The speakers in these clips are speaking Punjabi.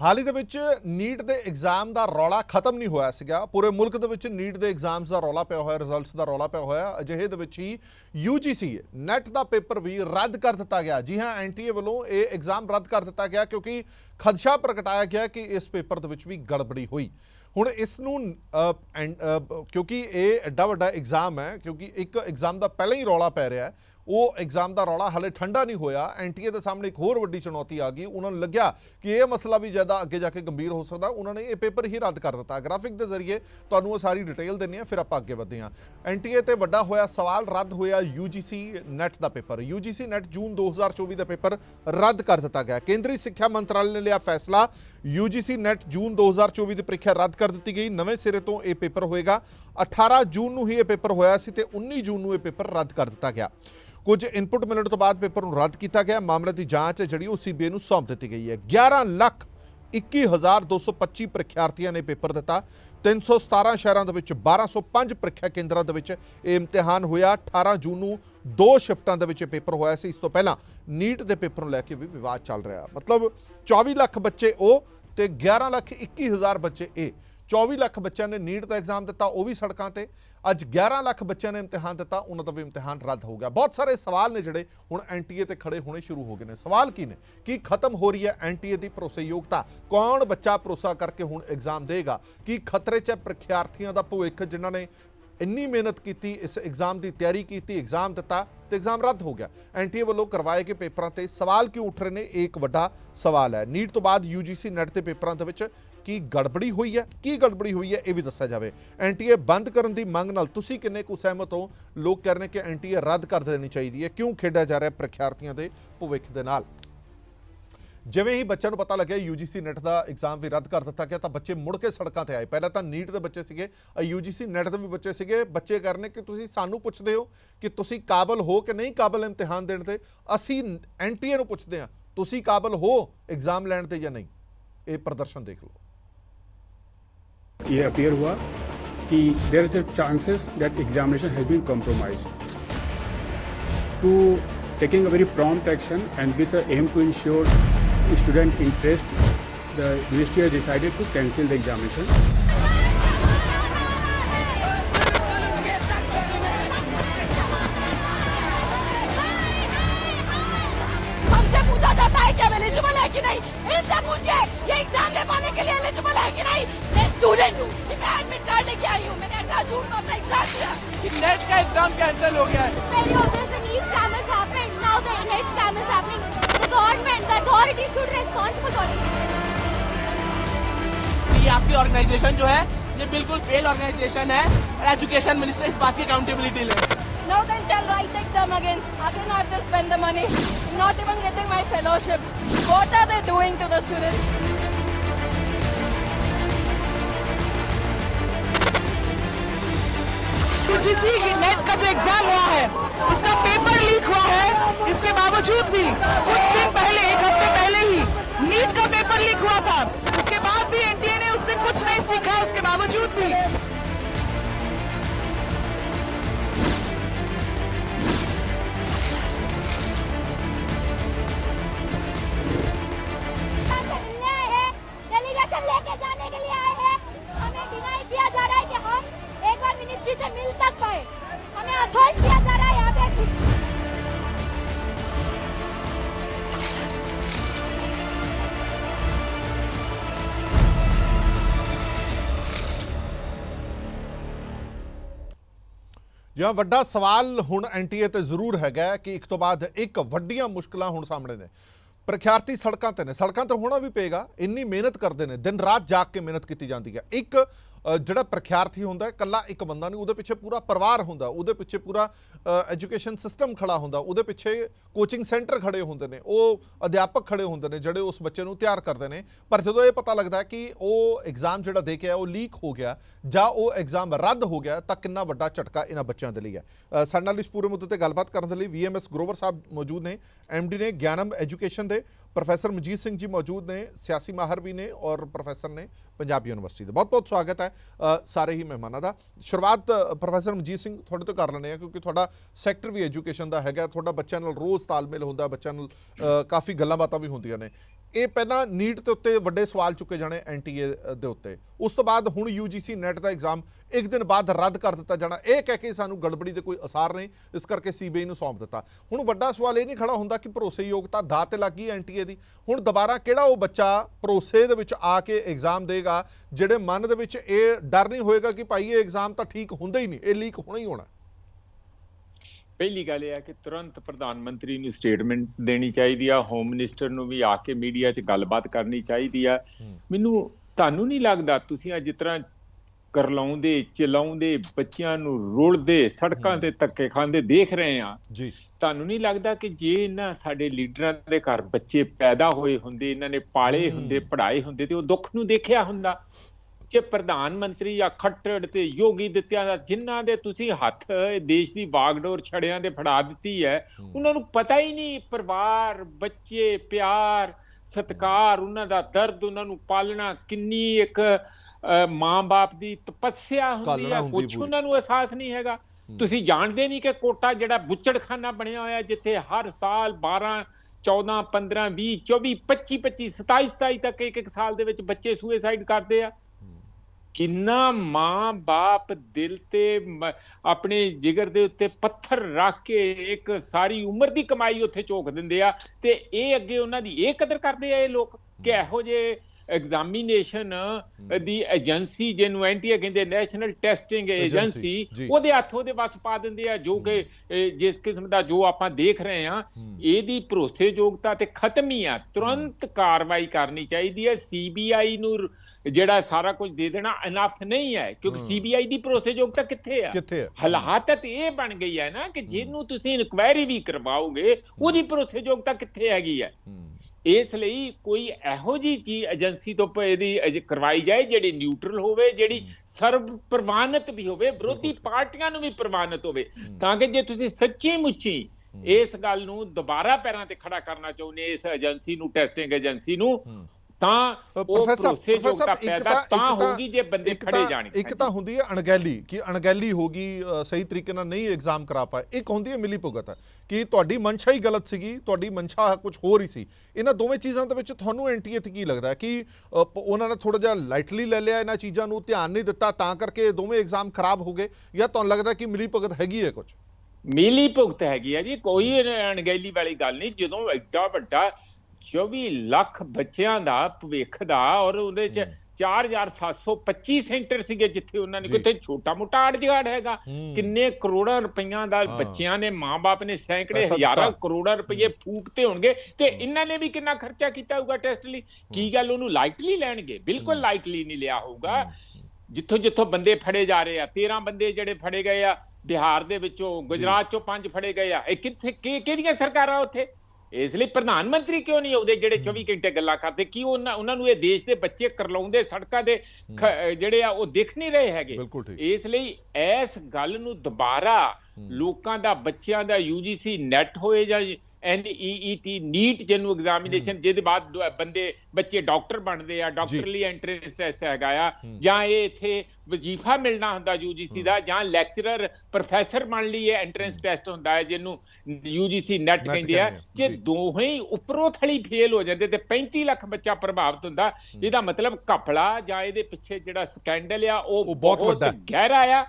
ਹਾਲ ਹੀ ਦੇ ਵਿੱਚ ਨੀਟ ਦੇ ਐਗਜ਼ਾਮ ਦਾ ਰੌਲਾ ਖਤਮ ਨਹੀਂ ਹੋਇਆ ਸੀਗਾ ਪੂਰੇ ਮੁਲਕ ਦੇ ਵਿੱਚ ਨੀਟ ਦੇ ਐਗਜ਼ਾਮਸ ਦਾ ਰੌਲਾ ਪਿਆ ਹੋਇਆ ਰਿਜ਼ਲਟਸ ਦਾ ਰੌਲਾ ਪਿਆ ਹੋਇਆ ਅਜਿਹੇ ਦੇ ਵਿੱਚ ਹੀ UGC ਨੈਟ ਦਾ ਪੇਪਰ ਵੀ ਰੱਦ ਕਰ ਦਿੱਤਾ ਗਿਆ ਜੀ ਹਾਂ ਐਨਟੀਏ ਵੱਲੋਂ ਇਹ ਐਗਜ਼ਾਮ ਰੱਦ ਕਰ ਦਿੱਤਾ ਗਿਆ ਕਿਉਂਕਿ ਖਦਸ਼ਾ ਪ੍ਰਗਟਾਇਆ ਗਿਆ ਕਿ ਇਸ ਪੇਪਰ ਦੇ ਵਿੱਚ ਵੀ ਗੜਬੜੀ ਹੋਈ ਹੁਣ ਇਸ ਨੂੰ ਕਿਉਂਕਿ ਇਹ ਐਡਾ ਵੱਡਾ ਐਗਜ਼ਾਮ ਹੈ ਕਿਉਂਕਿ ਇੱਕ ਐਗਜ਼ਾਮ ਦਾ ਪਹਿਲਾਂ ਹੀ ਰੌਲਾ ਪੈ ਰਿਹਾ ਹੈ ਉਹ ਐਗਜ਼ਾਮ ਦਾ ਰੌਲਾ ਹਲੇ ਠੰਡਾ ਨਹੀਂ ਹੋਇਆ ਐਨਟੀਏ ਦੇ ਸਾਹਮਣੇ ਇੱਕ ਹੋਰ ਵੱਡੀ ਚੁਣੌਤੀ ਆ ਗਈ ਉਹਨਾਂ ਨੂੰ ਲੱਗਿਆ ਕਿ ਇਹ ਮਸਲਾ ਵੀ ਜ਼ਿਆਦਾ ਅੱਗੇ ਜਾ ਕੇ ਗੰਭੀਰ ਹੋ ਸਕਦਾ ਉਹਨਾਂ ਨੇ ਇਹ ਪੇਪਰ ਹੀ ਰੱਦ ਕਰ ਦਿੱਤਾ ਗ੍ਰਾਫਿਕ ਦੇ ਜ਼ਰੀਏ ਤੁਹਾਨੂੰ ਉਹ ਸਾਰੀ ਡਿਟੇਲ ਦਿੰਨੇ ਆ ਫਿਰ ਆਪਾਂ ਅੱਗੇ ਵਧਦੇ ਆ ਐਨਟੀਏ ਤੇ ਵੱਡਾ ਹੋਇਆ ਸਵਾਲ ਰੱਦ ਹੋਇਆ ਯੂਜੀਸੀ ਨੈਟ ਦਾ ਪੇਪਰ ਯੂਜੀਸੀ ਨੈਟ ਜੂਨ 2024 ਦਾ ਪੇਪਰ ਰੱਦ ਕਰ ਦਿੱਤਾ ਗਿਆ ਕੇਂਦਰੀ ਸਿੱਖਿਆ ਮੰਤਰਾਲੇ ਨੇ ਲਿਆ ਫੈਸਲਾ ਯੂਜੀਸੀ ਨੈਟ ਜੂਨ 2024 ਦੀ ਪ੍ਰੀਖਿਆ ਰੱਦ ਕਰ ਦਿੱਤੀ ਗਈ ਨਵੇਂ ਸਿਰੇ ਤੋਂ ਇਹ ਪੇਪਰ ਹੋਏਗਾ 18 ਜੂਨ ਨੂੰ ਹੀ ਇਹ ਪੇਪਰ ਹੋਇਆ ਸੀ ਤੇ 19 ਜੂਨ ਨੂੰ ਇਹ ਪੇਪਰ ਰੱਦ ਕਰ ਦਿੱਤਾ ਗਿਆ ਕੁਝ ਇਨਪੁਟ ਮਿਲਣ ਤੋਂ ਬਾਅਦ ਪੇਪਰ ਨੂੰ ਰੱਦ ਕੀਤਾ ਗਿਆ ਮਾਮਲੇ ਦੀ ਜਾਂਚ ਜਿਹੜੀ ਉਹ ਸੀਬੀਆਈ ਨੂੰ ਸੌਂਪ ਦਿੱਤੀ ਗਈ ਹੈ 11 ਲੱਖ 21225 ਪ੍ਰੀਖਿਆਰਥੀਆਂ ਨੇ ਪੇਪਰ ਦਿੱਤਾ 317 ਸ਼ਹਿਰਾਂ ਦੇ ਵਿੱਚ 1205 ਪ੍ਰੀਖਿਆ ਕੇਂਦਰਾਂ ਦੇ ਵਿੱਚ ਇਹ ਇਮਤਿਹਾਨ ਹੋਇਆ 18 ਜੂਨ ਨੂੰ ਦੋ ਸ਼ਿਫਟਾਂ ਦੇ ਵਿੱਚ ਇਹ ਪੇਪਰ ਹੋਇਆ ਸੀ ਇਸ ਤੋਂ ਪਹਿਲਾਂ ਨੀਟ ਦੇ ਪੇਪਰ ਨੂੰ ਲੈ ਕੇ ਵੀ ਵਿਵਾਦ ਚੱਲ ਰਿਹਾ ਮਤਲਬ 24 ਲੱਖ ਬੱਚੇ ਉਹ ਤੇ 11 ਲੱਖ 21000 ਬੱਚੇ ਇਹ 24 ਲੱਖ ਬੱਚਿਆਂ ਨੇ ਨੀਟ ਦਾ ਐਗਜ਼ਾਮ ਦਿੱਤਾ ਉਹ ਵੀ ਸੜਕਾਂ ਤੇ ਅੱਜ 11 ਲੱਖ ਬੱਚਿਆਂ ਨੇ ਇਮਤਿਹਾਨ ਦਿੱਤਾ ਉਹਨਾਂ ਦਾ ਵੀ ਇਮਤਿਹਾਨ ਰੱਦ ਹੋ ਗਿਆ ਬਹੁਤ ਸਾਰੇ ਸਵਾਲ ਨੇ ਜਿਹੜੇ ਹੁਣ ਐਨਟੀਏ ਤੇ ਖੜੇ ਹੋਣੇ ਸ਼ੁਰੂ ਹੋ ਗਏ ਨੇ ਸਵਾਲ ਕੀ ਨੇ ਕੀ ਖਤਮ ਹੋ ਰਹੀ ਹੈ ਐਨਟੀਏ ਦੀ ਭਰੋਸੇਯੋਗਤਾ ਕੌਣ ਬੱਚਾ ਭਰੋਸਾ ਕਰਕੇ ਹੁਣ ਐਗਜ਼ਾਮ ਦੇਗਾ ਕੀ ਖਤਰੇ 'ਚ ਪ੍ਰਖਿਆਰਥੀਆਂ ਦਾ ਭਵਿੱਖ ਜਿਨ੍ਹਾਂ ਨੇ ਇੰਨੀ ਮਿਹਨਤ ਕੀਤੀ ਇਸ ਐਗਜ਼ਾਮ ਦੀ ਤਿਆਰੀ ਕੀਤੀ ਐਗਜ਼ਾਮ ਦਿੱਤਾ ਤੇ ਐਗਜ਼ਾਮ ਰੱਦ ਹੋ ਗਿਆ ਐਨਟੀਏ ਵੱਲੋਂ ਕਰਵਾਏ ਗਏ ਪੇਪਰਾਂ ਤੇ ਸਵਾਲ ਕਿਉਂ ਉੱਠ ਰਹੇ ਨੇ ਇੱਕ ਵੱਡਾ ਸਵਾਲ ਹੈ ਨੀਟ ਤੋਂ ਬਾਅਦ ਯੂਜੀਸੀ ਨੈਟ ਤੇ ਪੇਪਰਾਂ ਦੇ ਵਿੱਚ ਕੀ ਗੜਬੜੀ ਹੋਈ ਹੈ ਕੀ ਗੜਬੜੀ ਹੋਈ ਹੈ ਇਹ ਵੀ ਦੱਸਿਆ ਜਾਵੇ ਐਨਟੀਏ ਬੰਦ ਕਰਨ ਦੀ ਮੰਗ ਨਾਲ ਤੁਸੀਂ ਕਿੰਨੇ ਕੁ ਸਹਿਮਤ ਹੋ ਲੋਕ ਕਹਿ ਰਹੇ ਕਿ ਐਨਟੀਏ ਰੱਦ ਕਰ ਦੇਣੀ ਚਾਹੀਦੀ ਹੈ ਕਿਉਂ ਖੇਡਿਆ ਜਾ ਰਿਹਾ ਪ੍ਰੀਖਿਆਰਥੀਆਂ ਦੇ ਭਵਿੱਖ ਦੇ ਨਾਲ ਜਿਵੇਂ ਹੀ ਬੱਚਿਆਂ ਨੂੰ ਪਤਾ ਲੱਗਿਆ ਯੂਜੀਸੀ ਨੈਟ ਦਾ ਐਗਜ਼ਾਮ ਵੀ ਰੱਦ ਕਰ ਦਿੱਤਾ ਗਿਆ ਤਾਂ ਬੱਚੇ ਮੁੜ ਕੇ ਸੜਕਾਂ ਤੇ ਆਏ ਪਹਿਲਾਂ ਤਾਂ ਨੀਟ ਦੇ ਬੱਚੇ ਸੀਗੇ ਯੂਜੀਸੀ ਨੈਟ ਦੇ ਵੀ ਬੱਚੇ ਸੀਗੇ ਬੱਚੇ ਕਰਨੇ ਕਿ ਤੁਸੀਂ ਸਾਨੂੰ ਪੁੱਛਦੇ ਹੋ ਕਿ ਤੁਸੀਂ ਕਾਬਲ ਹੋ ਕਿ ਨਹੀਂ ਕਾਬਲ ਇਮਤਿਹਾਨ ਦੇਣ ਤੇ ਅਸੀਂ ਐਨਟੀਏ ਨੂੰ ਪੁੱਛਦੇ ਹਾਂ ਤੁਸੀਂ ਕਾਬਲ ਹੋ ਐਗਜ਼ਾਮ ਲੈਣ ਤੇ ਜਾਂ ਨਹੀਂ ਇਹ ਪ੍ਰਦਰਸ਼ਨ ਦੇਖ ਲਓ ये अपियर हुआ कि there is chances that examination has been compromised to taking a very prompt action and with the aim to ensure student interest the ministry has decided to cancel the examination net का एग्जाम कैंसिल हो गया है ये आपकी ऑर्गेनाइजेशन जो है ये बिल्कुल फेल ऑर्गेनाइजेशन है और एजुकेशन मिनिस्टर इस बात की अकाउंटेबिलिटी ले Now then tell write the exam again. I cannot just spend the money. I'm not even getting my fellowship. What are they doing to the students? कुछ इसी नेट का जो एग्जाम हुआ है उसका पेपर लीक हुआ है इसके बावजूद भी कुछ दिन पहले एक हफ्ते पहले ही नीट का पेपर लीक हुआ था उसके बाद भी एनटीए ने उससे कुछ नहीं सीखा उसके बावजूद भी ਕਿਉਂ ਵੱਡਾ ਸਵਾਲ ਹੁਣ ਐਨਟੀਏ ਤੇ ਜ਼ਰੂਰ ਹੈਗਾ ਕਿ ਇੱਕ ਤੋਂ ਬਾਅਦ ਇੱਕ ਵੱਡੀਆਂ ਮੁਸ਼ਕਲਾਂ ਹੁਣ ਸਾਹਮਣੇ ਨੇ ਪ੍ਰਖਿਆਰਤੀ ਸੜਕਾਂ ਤੇ ਨੇ ਸੜਕਾਂ ਤੇ ਹੋਣਾ ਵੀ ਪਏਗਾ ਇੰਨੀ ਮਿਹਨਤ ਕਰਦੇ ਨੇ ਦਿਨ ਰਾਤ ਜਾਗ ਕੇ ਮਿਹਨਤ ਕੀਤੀ ਜਾਂਦੀ ਹੈ ਇੱਕ ਜਿਹੜਾ ਪ੍ਰਖਿਆਰਥੀ ਹੁੰਦਾ ਕੱਲਾ ਇੱਕ ਬੰਦਾ ਨਹੀਂ ਉਹਦੇ ਪਿੱਛੇ ਪੂਰਾ ਪਰਿਵਾਰ ਹੁੰਦਾ ਉਹਦੇ ਪਿੱਛੇ ਪੂਰਾ ਐਜੂਕੇਸ਼ਨ ਸਿਸਟਮ ਖੜਾ ਹੁੰਦਾ ਉਹਦੇ ਪਿੱਛੇ ਕੋਚਿੰਗ ਸੈਂਟਰ ਖੜੇ ਹੁੰਦੇ ਨੇ ਉਹ ਅਧਿਆਪਕ ਖੜੇ ਹੁੰਦੇ ਨੇ ਜਿਹੜੇ ਉਸ ਬੱਚੇ ਨੂੰ ਤਿਆਰ ਕਰਦੇ ਨੇ ਪਰ ਜਦੋਂ ਇਹ ਪਤਾ ਲੱਗਦਾ ਕਿ ਉਹ ਐਗਜ਼ਾਮ ਜਿਹੜਾ ਦੇ ਕੇ ਆ ਉਹ ਲੀਕ ਹੋ ਗਿਆ ਜਾਂ ਉਹ ਐਗਜ਼ਾਮ ਰੱਦ ਹੋ ਗਿਆ ਤਾਂ ਕਿੰਨਾ ਵੱਡਾ ਝਟਕਾ ਇਹਨਾਂ ਬੱਚਿਆਂ ਦੇ ਲਈ ਹੈ ਸਾਡੇ ਨਾਲ ਇਸ ਪੂਰੇ ਮੁੱਦੇ ਤੇ ਗੱਲਬਾਤ ਕਰਨ ਦੇ ਲਈ ਵੀਐਮਐਸ ਗਰੋਵਰ ਸਾਹਿਬ ਮੌਜੂਦ ਨੇ ਐਮਡੀ ਨੇ ਗਿਆਨਮ ਐਜੂਕੇਸ਼ਨ ਦੇ ਪ੍ਰੋਫੈਸਰ ਮਜੀਤ ਸਿੰਘ ਜੀ ਮੌਜੂਦ ਨੇ ਸਿਆਸੀ ਮਾਹਰ ਵੀ ਨੇ ਔਰ ਪ੍ਰੋਫੈਸਰ ਨੇ ਪੰਜਾਬ ਯੂਨੀਵਰਸਿਟੀ ਦੇ ਬਹੁਤ-ਬਹੁਤ ਸਵਾਗਤ ਹੈ ਸਾਰੇ ਹੀ ਮਹਿਮਾਨਾਂ ਦਾ ਸ਼ੁਰੂਆਤ ਪ੍ਰੋਫੈਸਰ ਮਜੀਤ ਸਿੰਘ ਤੁਹਾਡੇ ਤੋਂ ਕਰ ਲੈਣੇ ਆ ਕਿਉਂਕਿ ਤੁਹਾਡਾ ਸੈਕਟਰ ਵੀ ਐਜੂਕੇਸ਼ਨ ਦਾ ਹੈਗਾ ਤੁਹਾਡਾ ਬੱਚਿਆਂ ਨਾਲ ਰੋਜ਼ ਤਾਲਮੇਲ ਹੁੰਦਾ ਬੱਚਿਆਂ ਨਾਲ ਕਾਫੀ ਗੱਲਾਂ ਬਾਤਾਂ ਵੀ ਹੁੰਦੀਆਂ ਨੇ ਇਹ ਪਹਿਲਾਂ ਨੀਟ ਦੇ ਉੱਤੇ ਵੱਡੇ ਸਵਾਲ ਚੁੱਕੇ ਜਾਣੇ ਐਨਟੀਏ ਦੇ ਉੱਤੇ ਉਸ ਤੋਂ ਬਾਅਦ ਹੁਣ ਯੂਜੀਸੀ ਨੈਟ ਦਾ ਐਗਜ਼ਾਮ ਇੱਕ ਦਿਨ ਬਾਅਦ ਰੱਦ ਕਰ ਦਿੱਤਾ ਜਾਣਾ ਇਹ ਕਹਿ ਕੇ ਸਾਨੂੰ ਗੜਬੜੀ ਦੇ ਕੋਈ ਅਸਾਰ ਨਹੀਂ ਇਸ ਕਰਕੇ ਸੀਬੀਆਈ ਨੂੰ ਸੌਂਪ ਦਿੱਤਾ ਹੁਣ ਵੱਡਾ ਸਵਾਲ ਇਹ ਨਹੀਂ ਖੜਾ ਹੁੰਦਾ ਕਿ ਭਰੋਸੇਯੋਗਤਾ ਦਾ ਤੇ ਲੱਗੀ ਐਨਟੀਏ ਦੀ ਹੁਣ ਦੁਬਾਰਾ ਕਿਹੜਾ ਉਹ ਬੱਚਾ ਭਰੋਸੇ ਦੇ ਵਿੱਚ ਆ ਕੇ ਐਗਜ਼ਾਮ ਦੇਗਾ ਜਿਹੜੇ ਮਨ ਦੇ ਵਿੱਚ ਇਹ ਡਰ ਨਹੀਂ ਹੋਏਗਾ ਕਿ ਭਾਈ ਇਹ ਐਗਜ਼ਾਮ ਤਾਂ ਠੀਕ ਹੁੰਦਾ ਹੀ ਨਹੀਂ ਇਹ ਲੀਕ ਹੋਣਾ ਹੀ ਹੋਣਾ ਪਹਿਲੀ ਗੱਲ ਇਹ ਹੈ ਕਿ ਤੁਰੰਤ ਪ੍ਰਧਾਨ ਮੰਤਰੀ ਨੂੰ ਸਟੇਟਮੈਂਟ ਦੇਣੀ ਚਾਹੀਦੀ ਆ ਹੋਮ ਮਿਨਿਸਟਰ ਨੂੰ ਵੀ ਆ ਕੇ ਮੀਡੀਆ 'ਚ ਗੱਲਬਾਤ ਕਰਨੀ ਚਾਹੀਦੀ ਆ ਮੈਨੂੰ ਤੁਹਾਨੂੰ ਨਹੀਂ ਲੱਗਦਾ ਤੁਸੀਂ ਅੱਜ ਤਰ੍ਹਾਂ ਕਰਲਾਉਂਦੇ ਚਲਾਉਂਦੇ ਬੱਚਿਆਂ ਨੂੰ ਰੋਲਦੇ ਸੜਕਾਂ ਤੇ ਤੱਕੇ ਖਾਂਦੇ ਦੇਖ ਰਹੇ ਆ ਜੀ ਤੁਹਾਨੂੰ ਨਹੀਂ ਲੱਗਦਾ ਕਿ ਜੇ ਇਹਨਾਂ ਸਾਡੇ ਲੀਡਰਾਂ ਦੇ ਘਰ ਬੱਚੇ ਪੈਦਾ ਹੋਏ ਹੁੰਦੇ ਇਹਨਾਂ ਨੇ ਪਾਲੇ ਹੁੰਦੇ ਪੜਾਏ ਹੁੰਦੇ ਤੇ ਉਹ ਦੁੱਖ ਨੂੰ ਦੇਖਿਆ ਹੁੰਦਾ ਕਿ ਪ੍ਰਧਾਨ ਮੰਤਰੀ ਜਾਂ ਖੱਟੜ ਤੇ ਯੋਗੀ ਦਿੱਤਿਆਂ ਦਾ ਜਿਨ੍ਹਾਂ ਦੇ ਤੁਸੀਂ ਹੱਥ ਦੇਸ਼ ਦੀ ਬਾਗਡੋਰ ਛੜਿਆਂ ਦੇ ਫੜਾ ਦਿੱਤੀ ਹੈ ਉਹਨਾਂ ਨੂੰ ਪਤਾ ਹੀ ਨਹੀਂ ਪਰਿਵਾਰ ਬੱਚੇ ਪਿਆਰ ਸਤਕਾਰ ਉਹਨਾਂ ਦਾ ਦਰਦ ਉਹਨਾਂ ਨੂੰ ਪਾਲਣਾ ਕਿੰਨੀ ਇੱਕ ਮਾਂ-ਬਾਪ ਦੀ ਤਪੱਸਿਆ ਹੁੰਦੀ ਹੈ ਕੁਝ ਉਹਨਾਂ ਨੂੰ ਅਹਿਸਾਸ ਨਹੀਂ ਹੈਗਾ ਤੁਸੀਂ ਜਾਣਦੇ ਨਹੀਂ ਕਿ ਕੋਟਾ ਜਿਹੜਾ ਬੁੱਚੜਖਾਨਾ ਬਣਿਆ ਹੋਇਆ ਜਿੱਥੇ ਹਰ ਸਾਲ 12 14 15 20 24 25 25 27 27 ਤੱਕ ਇੱਕ ਇੱਕ ਸਾਲ ਦੇ ਵਿੱਚ ਬੱਚੇ ਸੁਸਾਈਡ ਕਰਦੇ ਆ ਕਿੰਨਾ ਮਾਂ-ਬਾਪ ਦਿਲ ਤੇ ਆਪਣੇ ਜਿਗਰ ਦੇ ਉੱਤੇ ਪੱਥਰ ਰੱਖ ਕੇ ਇੱਕ ਸਾਰੀ ਉਮਰ ਦੀ ਕਮਾਈ ਉੱਥੇ ਝੋਕ ਦਿੰਦੇ ਆ ਤੇ ਇਹ ਅੱਗੇ ਉਹਨਾਂ ਦੀ ਇਹ ਕਦਰ ਕਰਦੇ ਆ ਇਹ ਲੋਕ ਕਿ ਇਹੋ ਜੇ ਐਗਜ਼ਾਮੀਨੇਸ਼ਨ ਦੀ ਏਜੰਸੀ ਜਿਹਨੂੰ ਐਂਟੀਆ ਕਹਿੰਦੇ ਨੈਸ਼ਨਲ ਟੈਸਟਿੰਗ ਏਜੰਸੀ ਉਹਦੇ ਹੱਥ ਉਹਦੇ ਵਸ ਪਾ ਦਿੰਦੇ ਆ ਜੋ ਕਿ ਜਿਸ ਕਿਸਮ ਦਾ ਜੋ ਆਪਾਂ ਦੇਖ ਰਹੇ ਆ ਇਹਦੀ ਭਰੋਸੇਯੋਗਤਾ ਤੇ ਖਤਮ ਹੀ ਆ ਤੁਰੰਤ ਕਾਰਵਾਈ ਕਰਨੀ ਚਾਹੀਦੀ ਹੈ ਸੀਬੀਆਈ ਨੂੰ ਜਿਹੜਾ ਸਾਰਾ ਕੁਝ ਦੇ ਦੇਣਾ ਇਨਫ ਨਹੀਂ ਹੈ ਕਿਉਂਕਿ ਸੀਬੀਆਈ ਦੀ ਭਰੋਸੇਯੋਗਤਾ ਕਿੱਥੇ ਆ ਹਾਲਾਤ ਤੇ ਇਹ ਬਣ ਗਈ ਹੈ ਨਾ ਕਿ ਜਿਹਨੂੰ ਤੁਸੀਂ ਇਨਕੁਆਇਰੀ ਵੀ ਕਰਵਾਓਗੇ ਉਹਦੀ ਭਰੋਸੇਯੋਗਤਾ ਕਿੱਥੇ ਹੈਗੀ ਹੈ ਇਸ ਲਈ ਕੋਈ ਇਹੋ ਜੀ ਚੀਜ਼ ਏਜੰਸੀ ਤੋਂ ਇਹਦੀ ਕਰਵਾਈ ਜਾਏ ਜਿਹੜੀ ਨਿਊਟਰਲ ਹੋਵੇ ਜਿਹੜੀ ਸਰਵ ਪ੍ਰਵਾਨਿਤ ਵੀ ਹੋਵੇ ਵਿਰੋਧੀ ਪਾਰਟੀਆਂ ਨੂੰ ਵੀ ਪ੍ਰਵਾਨਿਤ ਹੋਵੇ ਤਾਂ ਕਿ ਜੇ ਤੁਸੀਂ ਸੱਚੀ ਮੁੱਚੀ ਇਸ ਗੱਲ ਨੂੰ ਦੁਬਾਰਾ ਪੈਰਾਂ ਤੇ ਖੜਾ ਕਰਨਾ ਚਾਹੁੰਦੇ ਇਸ ਏਜੰਸੀ ਨੂੰ ਟੈਸਟਿੰਗ ਏਜੰਸੀ ਨੂੰ ਤਾਂ ਪ੍ਰੋਫੈਸਰ ਪ੍ਰੋਫੈਸਰ ਇੱਕ ਤਾਂ ਤਾਂ ਹੋਊਗੀ ਜੇ ਬੰਦੇ ਖੜੇ ਜਾਣੇ ਇੱਕ ਤਾਂ ਹੁੰਦੀ ਹੈ ਅਣਗਹਿਲੀ ਕਿ ਅਣਗਹਿਲੀ ਹੋਗੀ ਸਹੀ ਤਰੀਕੇ ਨਾਲ ਨਹੀਂ ਐਗਜ਼ਾਮ ਕਰਾ ਪਾਇਆ ਇੱਕ ਹੁੰਦੀ ਹੈ ਮਿਲੀ ਭੁਗਤ ਕਿ ਤੁਹਾਡੀ ਮਨਸ਼ਾ ਹੀ ਗਲਤ ਸੀਗੀ ਤੁਹਾਡੀ ਮਨਸ਼ਾ ਕੁਝ ਹੋਰ ਹੀ ਸੀ ਇਹਨਾਂ ਦੋਵੇਂ ਚੀਜ਼ਾਂ ਦੇ ਵਿੱਚ ਤੁਹਾਨੂੰ ਐਨਟੀਐਥ ਕੀ ਲੱਗਦਾ ਕਿ ਉਹਨਾਂ ਨੇ ਥੋੜਾ ਜਿਹਾ ਲਾਈਟਲੀ ਲੈ ਲਿਆ ਇਹਨਾਂ ਚੀਜ਼ਾਂ ਨੂੰ ਧਿਆਨ ਨਹੀਂ ਦਿੱਤਾ ਤਾਂ ਕਰਕੇ ਦੋਵੇਂ ਐਗਜ਼ਾਮ ਖਰਾਬ ਹੋ ਗਏ ਜਾਂ ਤੁਹਾਨੂੰ ਲੱਗਦਾ ਕਿ ਮਿਲੀ ਭੁਗਤ ਹੈਗੀ ਹੈ ਕੁਝ ਮਿਲੀ ਭੁਗਤ ਹੈਗੀ ਹੈ ਜੀ ਕੋਈ ਅਣਗਹਿਲੀ ਵਾਲੀ ਗੱਲ ਨਹੀਂ ਜਦੋਂ ਐਡਾ ਵੱਡਾ 24 ਲੱਖ ਬੱਚਿਆਂ ਦਾ ਭਵਿੱਖ ਦਾ ਔਰ ਉਹਦੇ ਚ 4725 ਸੈਂਟਰ ਸੀਗੇ ਜਿੱਥੇ ਉਹਨਾਂ ਨੇ ਕਿਤੇ ਛੋਟਾ ਮੋਟਾ ਅੜਜਗੜ ਹੈਗਾ ਕਿੰਨੇ ਕਰੋੜਾਂ ਰੁਪਈਆਂ ਦਾ ਬੱਚਿਆਂ ਨੇ ਮਾਪੇ ਨੇ ਸੈਂਕੜੇ ਹਜ਼ਾਰਾਂ ਕਰੋੜਾਂ ਰੁਪਏ ਫੂਕਤੇ ਹੋਣਗੇ ਤੇ ਇਹਨਾਂ ਨੇ ਵੀ ਕਿੰਨਾ ਖਰਚਾ ਕੀਤਾ ਹੋਊਗਾ ਟੈਸਟ ਲਈ ਕੀ ਗੱਲ ਉਹਨੂੰ ਲਾਈਟਲੀ ਲੈਣਗੇ ਬਿਲਕੁਲ ਲਾਈਟਲੀ ਨਹੀਂ ਲਿਆ ਹੋਊਗਾ ਜਿੱਥੋਂ ਜਿੱਥੋਂ ਬੰਦੇ ਫੜੇ ਜਾ ਰਹੇ ਆ 13 ਬੰਦੇ ਜਿਹੜੇ ਫੜੇ ਗਏ ਆ ਬਿਹਾਰ ਦੇ ਵਿੱਚੋਂ ਗੁਜਰਾਤ ਚੋਂ ਪੰਜ ਫੜੇ ਗਏ ਆ ਇਹ ਕਿੱਥੇ ਕਿਹੜੀਆਂ ਸਰਕਾਰਾਂ ਉੱਥੇ ਇਸ ਲਈ ਪ੍ਰਧਾਨ ਮੰਤਰੀ ਕਿਉਂ ਨਹੀਂ ਆਉਂਦੇ ਜਿਹੜੇ 24 ਘੰਟੇ ਗੱਲਾਂ ਕਰਦੇ ਕੀ ਉਹਨਾਂ ਉਹਨਾਂ ਨੂੰ ਇਹ ਦੇਸ਼ ਦੇ ਬੱਚੇ ਕਰਲਾਉਂਦੇ ਸੜਕਾਂ ਦੇ ਜਿਹੜੇ ਆ ਉਹ ਦਿਖ ਨਹੀਂ ਰਹੇ ਹੈਗੇ ਇਸ ਲਈ ਇਸ ਗੱਲ ਨੂੰ ਦੁਬਾਰਾ ਲੋਕਾਂ ਦਾ ਬੱਚਿਆਂ ਦਾ UGC ਨੈਟ ਹੋਏ ਜਾਂ e e NEET ਨੀਟ ਜਿਹਨੂੰ ਐਗਜ਼ਾਮੀਨੇਸ਼ਨ ਜਿਹਦੇ ਬਾਅਦ ਬੰਦੇ ਬੱਚੇ ਡਾਕਟਰ ਬਣਦੇ ਆ ਡਾਕਟਰ ਲਈ ਐਂਟਰੈਂਸ ਟੈਸਟ ਹੈਗਾ ਆ ਜਾਂ ਇਹ ਇਥੇ ਵਜੀਫਾ ਮਿਲਣਾ ਹੁੰਦਾ ਯੂਜੀਸੀ ਦਾ ਜਾਂ ਲੈਕਚਰਰ ਪ੍ਰੋਫੈਸਰ ਬਣ ਲਈਏ ਐਂਟਰੈਂਸ ਟੈਸਟ ਹੁੰਦਾ ਹੈ ਜਿਹਨੂੰ ਯੂਜੀਸੀ ਨੈਟ ਕਹਿੰਦੇ ਆ ਜੇ ਦੋਹੇ ਹੀ ਉਪਰੋਂ ਥਲੀ ਫੇਲ ਹੋ ਜਾਂਦੇ ਤੇ 35 ਲੱਖ ਬੱਚਾ ਪ੍ਰਭਾਵਿਤ ਹੁੰਦਾ ਇਹਦਾ ਮਤਲਬ ਕਪੜਾ ਜਾਂ ਇਹਦੇ ਪਿੱਛੇ ਜਿਹੜਾ ਸਕੈਂਡਲ ਆ ਉਹ ਬਹੁਤ ਵੱਡਾ ਗਹਿਰਾ ਆ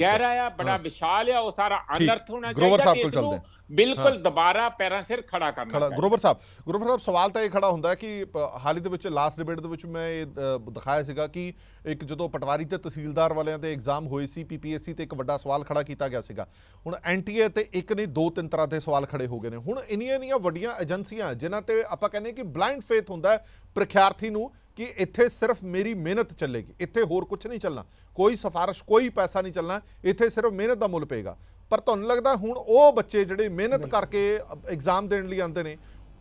ਗਹਿਰਾ ਆ ਬੜਾ ਵਿਸ਼ਾਲ ਆ ਉਹ ਸਾਰਾ ਅਨਰਥ ਹੋਣਾ ਚਾਹੀਦਾ ਇਸ ਨੂੰ ਬਿਲਕੁਲ ਦੁਬਾਰਾ ਪੈਰਾਂ ਸਿਰ ਖੜਾ ਕਰਨਾ ਖੜਾ ਗਰੋਵਰ ਸਾਹਿਬ ਗਰੋਵਰ ਸਾਹਿਬ ਸਵਾਲ ਤਾਂ ਇਹ ਖੜਾ ਹੁੰਦਾ ਕਿ ਹਾਲੀ ਦੇ ਵਿੱਚ ਲਾਸਟ ਡਿਬੇਟ ਦੇ ਵਿੱਚ ਮੈਂ ਇਹ ਦਿਖਾਇਆ ਸੀਗਾ ਕਿ ਇੱਕ ਜਦੋਂ ਪਟਵਾਰੀ ਤੇ ਤਹਿਸੀਲਦਾਰ ਵਾਲਿਆਂ ਤੇ ਐਗਜ਼ਾਮ ਹੋਏ ਸੀ ਪੀਪੀਐਸਸੀ ਤੇ ਇੱਕ ਵੱਡਾ ਸਵਾਲ ਖੜਾ ਕੀਤਾ ਗਿਆ ਸੀਗਾ ਹੁਣ ਐਨਟੀਏ ਤੇ ਇੱਕ ਨਹੀਂ ਦੋ ਤਿੰਨ ਤਰ੍ਹਾਂ ਦੇ ਸਵਾਲ ਖੜੇ ਹੋ ਗਏ ਨੇ ਹੁਣ ਇੰਨੀਆਂ ਨੀਆਂ ਵੱਡੀਆਂ ਏਜੰਸੀਆਂ ਜਿਨ੍ਹਾਂ ਤੇ ਆਪਾਂ ਕਹਿੰਦੇ ਕਿ ਬਲਾਈਂਡ ਫੇਥ ਹੁੰਦਾ ਹੈ ਪ੍ਰਖਿਆਰਥੀ ਨੂੰ ਕਿ ਇੱਥੇ ਸਿਰਫ ਮੇਰੀ ਮਿਹਨਤ ਚੱਲੇਗੀ ਇੱਥੇ ਹੋਰ ਕੁਝ ਨਹੀਂ ਚੱਲਣਾ ਕੋਈ ਸਫਾਰਿਸ਼ ਕੋਈ ਪੈਸਾ ਨਹੀਂ ਚੱਲਣਾ ਇੱਥੇ ਸਿਰਫ ਮਿਹਨਤ ਦਾ ਮੁੱਲ ਪਏਗਾ ਪਰ ਤੁਹਾਨੂੰ ਲੱਗਦਾ ਹੁਣ ਉਹ ਬੱਚੇ ਜਿਹੜੇ ਮਿਹਨਤ ਕਰਕੇ ਐਗਜ਼ਾਮ ਦੇਣ ਲਈ ਆਉਂਦੇ ਨੇ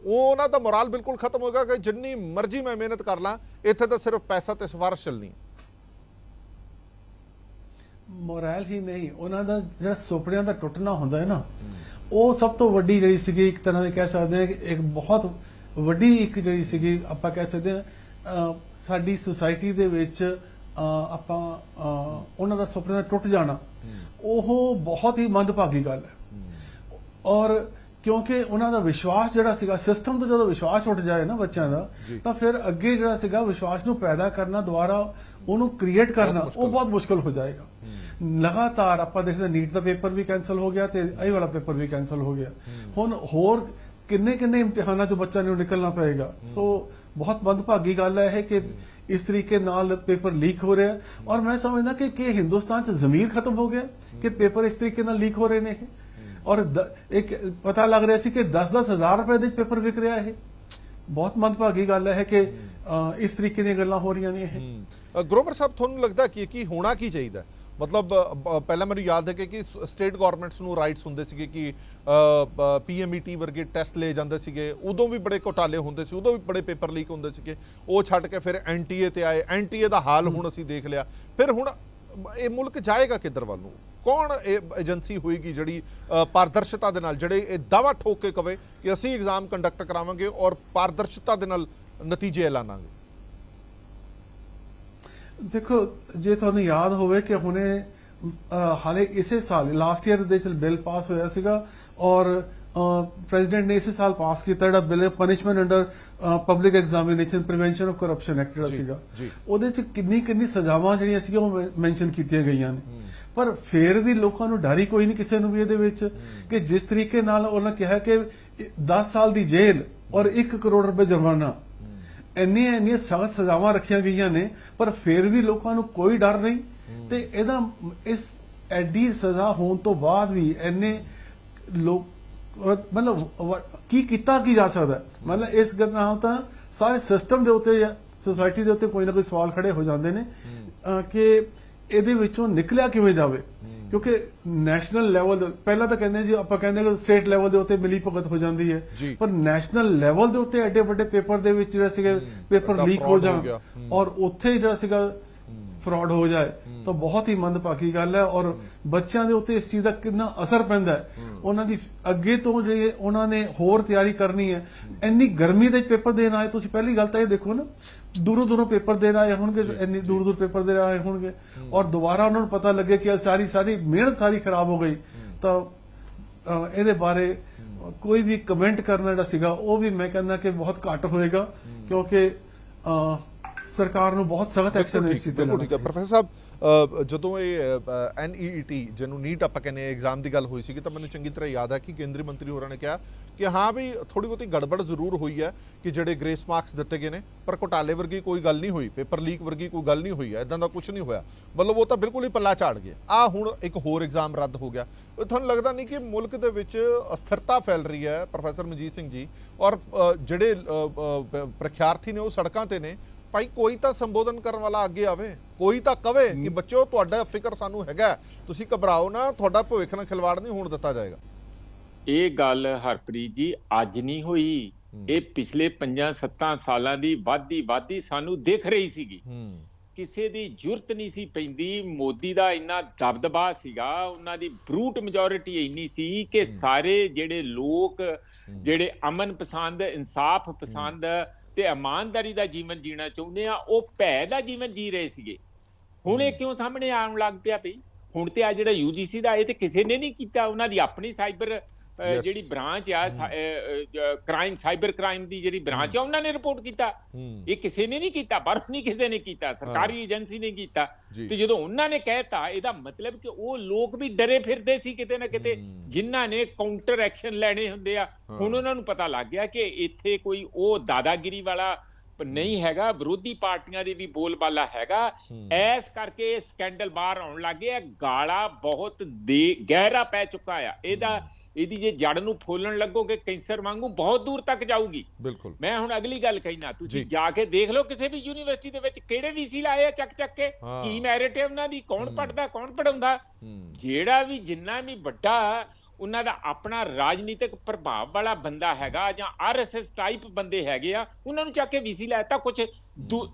ਉਹਨਾਂ ਦਾ ਮੋਰਲ ਬਿਲਕੁਲ ਖਤਮ ਹੋ ਗਿਆ ਕਿ ਜਿੰਨੀ ਮਰਜ਼ੀ ਮੈਂ ਮਿਹਨਤ ਕਰ ਲਾਂ ਇੱਥੇ ਤਾਂ ਸਿਰਫ ਪੈਸਾ ਤੇ ਸਫਾਰਿਸ਼ ਚੱਲਣੀ ਹੈ ਮੋਰਲ ਹੀ ਨਹੀਂ ਉਹਨਾਂ ਦਾ ਜਿਹੜਾ ਸੁਪਨਿਆਂ ਦਾ ਟੁੱਟਣਾ ਹੁੰਦਾ ਹੈ ਨਾ ਉਹ ਸਭ ਤੋਂ ਵੱਡੀ ਜਿਹੜੀ ਸੀਗੀ ਇੱਕ ਤਰ੍ਹਾਂ ਦੇ ਕਹਿ ਸਕਦੇ ਕਿ ਇੱਕ ਬਹੁਤ ਵੱਡੀ ਇੱਕ ਜਿਹੜੀ ਸੀਗੀ ਆਪਾਂ ਕਹਿ ਸਕਦੇ ਆ ਸਾਡੀ ਸੁਸਾਇਟੀ ਦੇ ਵਿੱਚ ਆਪਾਂ ਉਹਨਾਂ ਦਾ ਸੁਪਨਾ ਦਾ ਟੁੱਟ ਜਾਣਾ ਉਹ ਬਹੁਤ ਹੀ ਮੰਦਭਾਗੀ ਗੱਲ ਹੈ ਔਰ ਕਿਉਂਕਿ ਉਹਨਾਂ ਦਾ ਵਿਸ਼ਵਾਸ ਜਿਹੜਾ ਸੀਗਾ ਸਿਸਟਮ ਤੋਂ ਜਦੋਂ ਵਿਸ਼ਵਾਸ ਉੱਠ ਜਾਏ ਨਾ ਬੱਚਿਆਂ ਦਾ ਤਾਂ ਫਿਰ ਅੱਗੇ ਜਿਹੜਾ ਸੀਗਾ ਵਿਸ਼ਵਾਸ ਨੂੰ ਪੈਦਾ ਕਰਨਾ ਦੁਆਰਾ ਉਹਨੂੰ ਕ੍ਰੀਏਟ ਕਰਨਾ ਉਹ ਬਹੁਤ ਮੁਸ਼ਕਲ ਹੋ ਜਾਏਗਾ ਲਗਾਤਾਰ ਆਪਾਂ ਦੇਖਦੇ ਨੀਟ ਦਾ ਪੇਪਰ ਵੀ ਕੈਨਸਲ ਹੋ ਗਿਆ ਤੇ ਇਹ ਵਾਲਾ ਪੇਪਰ ਵੀ ਕੈਨਸਲ ਹੋ ਗਿਆ ਹੁਣ ਹੋਰ ਕਿੰਨੇ ਕਿੰਨੇ ਇਮਤਿਹਾਨਾਂ ਤੋਂ ਬੱਚਾ ਨੂੰ ਨਿਕਲਣਾ ਪਏਗਾ ਸੋ ਬਹੁਤ ਮੰਦਭਾਗੀ ਗੱਲ ਹੈ ਇਹ ਕਿ ਇਸ ਤਰੀਕੇ ਨਾਲ ਪੇਪਰ ਲੀਕ ਹੋ ਰਿਹਾ ਔਰ ਮੈਂ ਸਮਝਦਾ ਕਿ ਕਿ ਹਿੰਦੁਸਤਾਨ 'ਚ ਜ਼ਮੀਰ ਖਤਮ ਹੋ ਗਿਆ ਕਿ ਪੇਪਰ ਇਸ ਤਰੀਕੇ ਨਾਲ ਲੀਕ ਹੋ ਰਹੇ ਨੇ ਔਰ ਇੱਕ ਪਤਾ ਲੱਗ ਰਿਹਾ ਸੀ ਕਿ 10-10000 ਰੁਪਏ ਦੇ ਪੇਪਰ ਵਿਕ ਰਿਹਾ ਹੈ ਬਹੁਤ ਮੰਦਭਾਗੀ ਗੱਲ ਹੈ ਕਿ ਇਸ ਤਰੀਕੇ ਦੀਆਂ ਗੱਲਾਂ ਹੋ ਰਹੀਆਂ ਨੇ ਇਹ ਗਰੋਵਰ ਸਾਹਿਬ ਤੁਹਾਨੂੰ ਲੱਗਦਾ ਕਿ ਕੀ ਹੋਣਾ ਕੀ ਚਾਹੀਦਾ ਮਤਲਬ ਪਹਿਲਾਂ ਮੈਨੂੰ ਯਾਦ ਹੈ ਕਿ ਸਟੇਟ ਗਵਰਨਮੈਂਟਸ ਨੂੰ ਰਾਈਟਸ ਹੁੰਦੇ ਸੀਗੇ ਕਿ ਪੀਐਮਈਟੀ e ਵਰਗੇ ਟੈਸਟ ਲਏ ਜਾਂਦੇ ਸੀਗੇ ਉਦੋਂ ਵੀ ਬੜੇ ਘੋਟਾਲੇ ਹੁੰਦੇ ਸੀ ਉਦੋਂ ਵੀ ਬੜੇ ਪੇਪਰ ਲੀਕ ਹੁੰਦੇ ਸੀਗੇ ਉਹ ਛੱਡ ਕੇ ਫਿਰ ਐਨਟੀਏ ਤੇ ਆਏ ਐਨਟੀਏ ਦਾ ਹਾਲ ਹੁਣ ਅਸੀਂ ਦੇਖ ਲਿਆ ਫਿਰ ਹੁਣ ਇਹ ਮੁਲਕ ਜਾਏਗਾ ਕਿੱਧਰ ਵੱਲ ਨੂੰ ਕੌਣ ਇਹ ਏਜੰਸੀ ਹੋਏਗੀ ਜਿਹੜੀ ਪਾਰਦਰਸ਼ਤਾ ਦੇ ਨਾਲ ਜਿਹੜੇ ਇਹ ਦਾਵਾ ਠੋਕ ਕੇ ਕਵੇ ਕਿ ਅਸੀਂ ਐਗਜ਼ਾਮ ਕੰਡਕਟ ਕਰਾਵਾਂਗੇ ਔਰ ਪਾਰਦਰਸ਼ਤਾ ਦੇ ਨਾਲ ਨਤੀਜੇ ਐਲਾਨਾਂਗੇ ਦੇਖੋ ਜੇ ਤੁਹਾਨੂੰ ਯਾਦ ਹੋਵੇ ਕਿ ਹੁਣੇ ਹਾਲੇ ਇਸੇ ਸਾਲ ਲਾਸਟ ਈਅਰ ਦੇ ਚਲ ਬਿੱਲ ਪਾਸ ਹੋਇਆ ਸੀਗਾ ਔਰ ਪ੍ਰੈਜ਼ੀਡੈਂਟ ਨੇ ਇਸੇ ਸਾਲ ਪਾਸ ਕੀਤਾ ਜਿਹੜਾ bill punishment under public examination prevention of corruption act ਦਾ ਸੀਗਾ ਉਹਦੇ ਚ ਕਿੰਨੀ ਕਿੰਨੀ ਸਜ਼ਾਵਾਂ ਜਿਹੜੀਆਂ ਸੀਗੀਆਂ ਉਹ ਮੈਂਸ਼ਨ ਕੀਤੀਆਂ ਗਈਆਂ ਨੇ ਪਰ ਫੇਰ ਵੀ ਲੋਕਾਂ ਨੂੰ ਡਰ ਹੀ ਕੋਈ ਨਹੀਂ ਕਿਸੇ ਨੂੰ ਵੀ ਇਹਦੇ ਵਿੱਚ ਕਿ ਜਿਸ ਤਰੀਕੇ ਨਾਲ ਉਹਨਾਂ ਕਿਹਾ ਕਿ 10 ਸਾਲ ਦੀ ਜੇਲ੍ਹ ਔਰ 1 ਕਰੋੜ ਰੁਪਏ ਜੁਰਮਾਨਾ ਇੰਨੇ ਇੰਨੇ ਸਖਤ ਸਜ਼ਾਵਾਂ ਰੱਖੀਆਂ ਗਈਆਂ ਨੇ ਪਰ ਫਿਰ ਵੀ ਲੋਕਾਂ ਨੂੰ ਕੋਈ ਡਰ ਨਹੀਂ ਤੇ ਇਹਦਾ ਇਸ ਐਡੀ ਸਜ਼ਾ ਹੋਣ ਤੋਂ ਬਾਅਦ ਵੀ ਇੰਨੇ ਲੋਕ ਮਤਲਬ ਕੀ ਕੀਤਾ ਕੀ ਜਾ ਸਕਦਾ ਮਤਲਬ ਇਸ ਗੱਲ ਨਾਲ ਤਾਂ ਸਾਰੇ ਸਿਸਟਮ ਦੇ ਉੱਤੇ ਸੋਸਾਇਟੀ ਦੇ ਉੱਤੇ ਕੋਈ ਨਾ ਕੋਈ ਸਵਾਲ ਖੜੇ ਹੋ ਜਾਂਦੇ ਨੇ ਕਿ ਇਹਦੇ ਵਿੱਚੋਂ ਨਿਕਲਿਆ ਕਿਵੇਂ ਜਾਵੇ ਕਿਉਂਕਿ ਨੈਸ਼ਨਲ ਲੈਵਲ ਪਹਿਲਾਂ ਤਾਂ ਕਹਿੰਦੇ ਜੀ ਆਪਾਂ ਕਹਿੰਦੇ ਕਿ ਸਟੇਟ ਲੈਵਲ ਦੇ ਉੱਤੇ ਮਿਲੀ ਭਗਤ ਹੋ ਜਾਂਦੀ ਹੈ ਪਰ ਨੈਸ਼ਨਲ ਲੈਵਲ ਦੇ ਉੱਤੇ ਐਡੇ ਵੱਡੇ ਪੇਪਰ ਦੇ ਵਿੱਚ ਜਿਹੜਾ ਸੀਗਾ ਪੇਪਰ ਲੀਕ ਹੋ ਜਾ ਔਰ ਉੱਥੇ ਜਿਹੜਾ ਸੀਗਾ ਫਰਾਡ ਹੋ ਜਾਏ ਤਾਂ ਬਹੁਤ ਹੀ ਮੰਦਪਾਕੀ ਗੱਲ ਹੈ ਔਰ ਬੱਚਿਆਂ ਦੇ ਉੱਤੇ ਇਸ ਚੀਜ਼ ਦਾ ਕਿੰਨਾ ਅਸਰ ਪੈਂਦਾ ਹੈ ਉਹਨਾਂ ਦੀ ਅੱਗੇ ਤੋਂ ਜਿਹੜੇ ਉਹਨਾਂ ਨੇ ਹੋਰ ਤਿਆਰੀ ਕਰਨੀ ਹੈ ਇੰਨੀ ਗਰਮੀ ਦੇ ਪੇਪਰ ਦੇਣ ਆਏ ਤੁਸੀਂ ਪਹਿਲੀ ਗੱਲ ਤਾਂ ਇਹ ਦੇਖੋ ਨਾ ਦੂਰੋਂ ਦੂਰੋਂ ਪੇਪਰ ਦੇ ਰਹੇ ਹੋਣਗੇ ਇੰਨੀ ਦੂਰ ਦੂਰ ਪੇਪਰ ਦੇ ਰਹੇ ਹੋਣਗੇ ਔਰ ਦੁਬਾਰਾ ਉਹਨਾਂ ਨੂੰ ਪਤਾ ਲੱਗੇ ਕਿ ਸਾਰੀ ਸਾਰੀ ਮਿਹਨਤ ਸਾਰੀ ਖਰਾਬ ਹੋ ਗਈ ਤਾਂ ਇਹਦੇ ਬਾਰੇ ਕੋਈ ਵੀ ਕਮੈਂਟ ਕਰਨਾ ਜਿਹੜਾ ਸੀਗਾ ਉਹ ਵੀ ਮੈਂ ਕਹਿੰਦਾ ਕਿ ਬਹੁਤ ਘੱਟ ਹੋਏਗਾ ਕਿਉਂਕਿ ਸਰਕਾਰ ਨੂੰ ਬਹੁਤ ਸਖਤ ਐਕਸ਼ਨ ਇਸ ਚੀਜ਼ ਤੇ ਲੈਣਾ ਹੈ ਪ੍ਰੋਫੈਸਰ ਸਾਹਿਬ ਜਦੋਂ ਇਹ NEET ਜਿਹਨੂੰ ਨੀਟ ਆਪਾਂ ਕਹਿੰਦੇ ਐਗਜ਼ਾਮ ਦੀ ਗੱਲ ਹੋਈ ਸੀ ਕਿ ਤਾਂ ਮੈਨੂੰ ਚੰਗੀ ਤਰ੍ਹਾਂ ਯਾਦ ਹੈ ਕਿ ਕੇਂਦਰੀ ਮੰਤਰੀ ਹੋਰਾਂ ਨੇ ਕਿਹਾ ਕਿ ਹਾਂ ਵੀ ਥੋੜੀ ਬਹੁਤੀ ਗੜਬੜ ਜ਼ਰੂਰ ਹੋਈ ਹੈ ਕਿ ਜਿਹੜੇ ਗ੍ਰੇਸ ਮਾਰਕਸ ਦਿੱਤੇ ਗਏ ਨੇ ਪਰ ਘੋਟਾਲੇ ਵਰਗੀ ਕੋਈ ਗੱਲ ਨਹੀਂ ਹੋਈ ਪੇਪਰ ਲੀਕ ਵਰਗੀ ਕੋਈ ਗੱਲ ਨਹੀਂ ਹੋਈ ਹੈ ਇਦਾਂ ਦਾ ਕੁਝ ਨਹੀਂ ਹੋਇਆ ਮਤਲਬ ਉਹ ਤਾਂ ਬਿਲਕੁਲ ਹੀ ਪੱਲਾ ਝਾੜ ਗਏ ਆ ਹੁਣ ਇੱਕ ਹੋਰ ਐਗਜ਼ਾਮ ਰੱਦ ਹੋ ਗਿਆ ਤੁਹਾਨੂੰ ਲੱਗਦਾ ਨਹੀਂ ਕਿ ਮੁਲਕ ਦੇ ਵਿੱਚ ਅਸਥਿਰਤਾ ਫੈਲ ਰਹੀ ਹੈ ਪ੍ਰੋਫੈਸਰ ਮਨਜੀਤ ਸਿੰਘ ਜੀ ਔਰ ਜਿਹੜੇ ਪ੍ਰਖਿਆਰਥੀ ਨੇ ਉਹ ਸੜਕਾਂ ਤੇ ਨੇ ਭਾਈ ਕੋਈ ਤਾਂ ਸੰਬੋਧਨ ਕਰਨ ਵਾਲਾ ਅੱਗੇ ਆਵੇ ਕੋਈ ਤਾਂ ਕਵੇ ਕਿ ਬੱਚੋ ਤੁਹਾਡਾ ਫਿਕਰ ਸਾਨੂੰ ਹੈਗਾ ਤੁਸੀਂ ਘਬਰਾਓ ਨਾ ਤੁਹਾਡਾ ਭਵਿੱਖ ਨਾਲ ਖਿਲਵਾੜ ਨਹੀਂ ਹੋਣ ਦਿੱਤਾ ਜਾਏਗਾ ਇਹ ਗੱਲ ਹਰਪ੍ਰੀਤ ਜੀ ਅੱਜ ਨਹੀਂ ਹੋਈ ਇਹ ਪਿਛਲੇ 5-7 ਸਾਲਾਂ ਦੀ ਵਾਧੀ ਵਾਧੀ ਸਾਨੂੰ ਦਿਖ ਰਹੀ ਸੀਗੀ ਕਿਸੇ ਦੀ ਜ਼ਰੂਰਤ ਨਹੀਂ ਸੀ ਪੈਂਦੀ ਮੋਦੀ ਦਾ ਇੰਨਾ ਦਬਦਬਾ ਸੀਗਾ ਉਹਨਾਂ ਦੀ ਬਰੂਟ ਮੈਜੋਰਿਟੀ ਇੰਨੀ ਸੀ ਕਿ ਸਾਰੇ ਜਿਹੜੇ ਲੋਕ ਜਿਹੜੇ ਅਮਨ ਪਸੰਦ ਇਨਸਾਫ ਪਸੰਦ ਤੇ ਇਮਾਨਦਾਰੀ ਦਾ ਜੀਵਨ ਜੀਣਾ ਚਾਹੁੰਦੇ ਆ ਉਹ ਭੈ ਦਾ ਜੀਵਨ ਜੀ ਰਹੇ ਸੀਗੇ ਹੁਣ ਇਹ ਕਿਉਂ ਸਾਹਮਣੇ ਆਉਣ ਲੱਗ ਪਿਆ ਭਈ ਹੁਣ ਤੇ ਆ ਜਿਹੜਾ ਯੂਜੀਸੀ ਦਾ ਇਹ ਤੇ ਕਿਸੇ ਨੇ ਨਹੀਂ ਕੀਤਾ ਉਹਨਾਂ ਦੀ ਆਪਣੀ ਸਾਈਬਰ ਜਿਹੜੀ ਬ੍ਰਾਂਚ ਆ ਕ੍ਰਾਈਮ ਸਾਈਬਰ ਕ੍ਰਾਈਮ ਦੀ ਜਿਹੜੀ ਬ੍ਰਾਂਚ ਆ ਉਹਨਾਂ ਨੇ ਰਿਪੋਰਟ ਕੀਤਾ ਇਹ ਕਿਸੇ ਨੇ ਨਹੀਂ ਕੀਤਾ ਬਰਫ ਨਹੀਂ ਕਿਸੇ ਨੇ ਕੀਤਾ ਸਰਕਾਰੀ ਏਜੰਸੀ ਨੇ ਕੀਤਾ ਤੇ ਜਦੋਂ ਉਹਨਾਂ ਨੇ ਕਹਿਤਾ ਇਹਦਾ ਮਤਲਬ ਕਿ ਉਹ ਲੋਕ ਵੀ ਡਰੇ ਫਿਰਦੇ ਸੀ ਕਿਤੇ ਨਾ ਕਿਤੇ ਜਿਨ੍ਹਾਂ ਨੇ ਕਾਊਂਟਰ ਐਕਸ਼ਨ ਲੈਣੇ ਹੁੰਦੇ ਆ ਹੁਣ ਉਹਨਾਂ ਨੂੰ ਪਤਾ ਲੱਗ ਗਿਆ ਕਿ ਇੱਥੇ ਕੋਈ ਉਹ ਦਾਦਾਗਿਰੀ ਵਾਲਾ ਨਹੀਂ ਹੈਗਾ ਵਿਰੋਧੀ ਪਾਰਟੀਆਂ ਦੇ ਵੀ ਬੋਲਬਾਲਾ ਹੈਗਾ ਐਸ ਕਰਕੇ ਇਹ ਸਕੈਂਡਲ ਬਾਹਰ ਆਉਣ ਲੱਗ ਗਿਆ ਗਾਲਾ ਬਹੁਤ ਦੇ ਗਹਿਰਾ ਪੈ ਚੁੱਕਾ ਆ ਇਹਦਾ ਇਹਦੀ ਜੇ ਜੜ ਨੂੰ ਫੋਲਣ ਲੱਗੋਗੇ ਕੈਂਸਰ ਵਾਂਗੂ ਬਹੁਤ ਦੂਰ ਤੱਕ ਜਾਊਗੀ ਬਿਲਕੁਲ ਮੈਂ ਹੁਣ ਅਗਲੀ ਗੱਲ ਕਹਿਣਾ ਤੁਸੀਂ ਜਾ ਕੇ ਦੇਖ ਲਓ ਕਿਸੇ ਵੀ ਯੂਨੀਵਰਸਿਟੀ ਦੇ ਵਿੱਚ ਕਿਹੜੇ ਵੀਸੀ ਲਾਏ ਆ ਚੱਕ ਚੱਕ ਕੇ ਕੀ ਮੈਰਿਟ ਹੈ ਉਹਨਾਂ ਦੀ ਕੌਣ ਪੜਦਾ ਕੌਣ ਪੜਾਉਂਦਾ ਜਿਹੜਾ ਵੀ ਜਿੰਨਾ ਵੀ ਵੱਡਾ ਉਹਨਾਂ ਦਾ ਆਪਣਾ ਰਾਜਨੀਤਿਕ ਪ੍ਰਭਾਵ ਵਾਲਾ ਬੰਦਾ ਹੈਗਾ ਜਾਂ ਆਰਐਸਐਸ ਟਾਈਪ ਬੰਦੇ ਹੈਗੇ ਆ ਉਹਨਾਂ ਨੂੰ ਚੱਕ ਕੇ ਵੀਸੀ ਲੈਤਾ ਕੁਝ